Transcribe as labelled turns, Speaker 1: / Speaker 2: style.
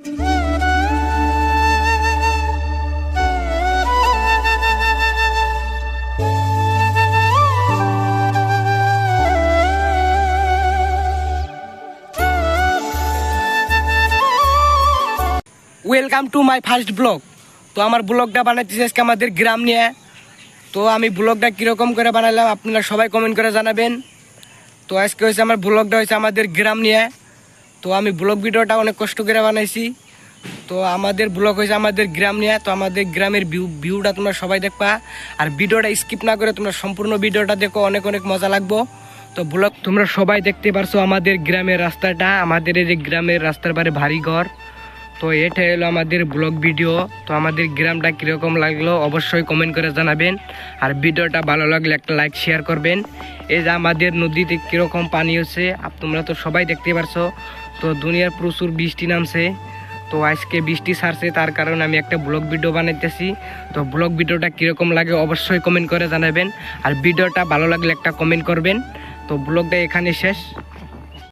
Speaker 1: Welcome to my first blog তো আমার ব্লগটা বানাইতেছি আজকে আমাদের গ্রাম নিয়ে। তো আমি ব্লগটা কীরকম করে বানালাম আপনারা সবাই কমেন্ট করে জানাবেন। তো আজকে হয়েছে আমার ব্লগটা হয়েছে আমাদের গ্রাম নিয়ে। তো আমি ব্লগ ভিডিওটা অনেক কষ্ট করে বানাইছি। তো আমাদের ব্লগ হয়েছে আমাদের গ্রাম নিয়ে, তো আমাদের গ্রামের ভিউ ভিউটা তোমরা সবাই দেখবা। আর ভিডিওটা স্কিপ না করে তোমরা সম্পূর্ণ ভিডিওটা দেখো, অনেক অনেক মজা লাগবো। তো ব্লগ তোমরা সবাই দেখতে পারছ আমাদের গ্রামের রাস্তাটা, আমাদের এই যে গ্রামের রাস্তার পারে ভারী ঘর। তো এটা হলো আমাদের ব্লগ ভিডিও। তো আমাদের গ্রামটা কীরকম লাগল অবশ্যই কমেন্ট করে জানাবেন। আর ভিডিওটা ভালো লাগলে একটা লাইক শেয়ার করবেন। এই যে আমাদের নদীতে কীরকম পানি হচ্ছে তোমরা তো সবাই দেখতে পারছ। তো দুনিয়ার প্রচুর বৃষ্টি নামছে। তো আজকে বৃষ্টি ছাড়ছে, তার কারণে আমি একটা ব্লগ ভিডিও বানাইতেছি। তো ব্লগ ভিডিওটা কীরকম লাগে অবশ্যই কমেন্ট করে জানাবেন। আর ভিডিওটা ভালো লাগলে একটা কমেন্ট করবেন। তো ব্লগটা এখানে শেষ।